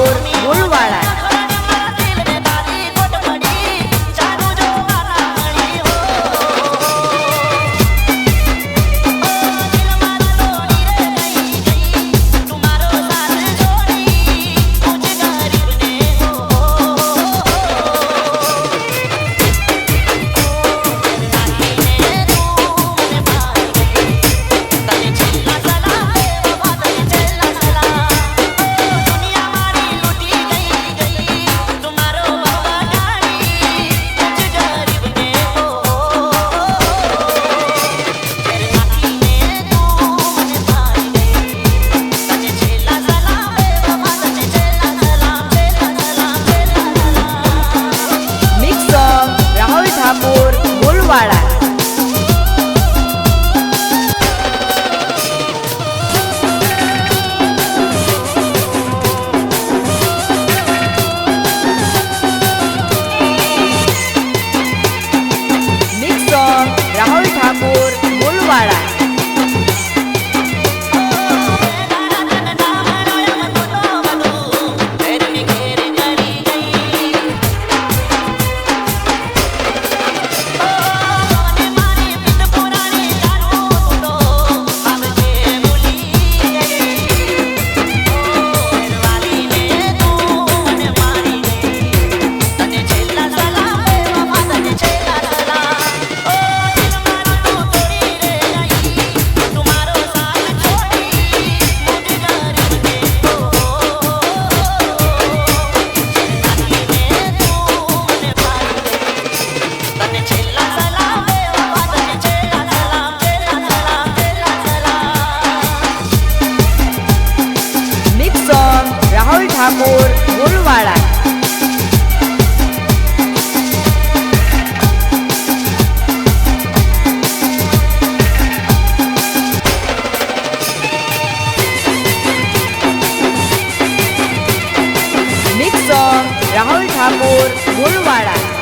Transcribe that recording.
ஊர் உள்வாழ ઠાકોર ગોલવાળા રાહુલ ઠાકોર ગોલવાળા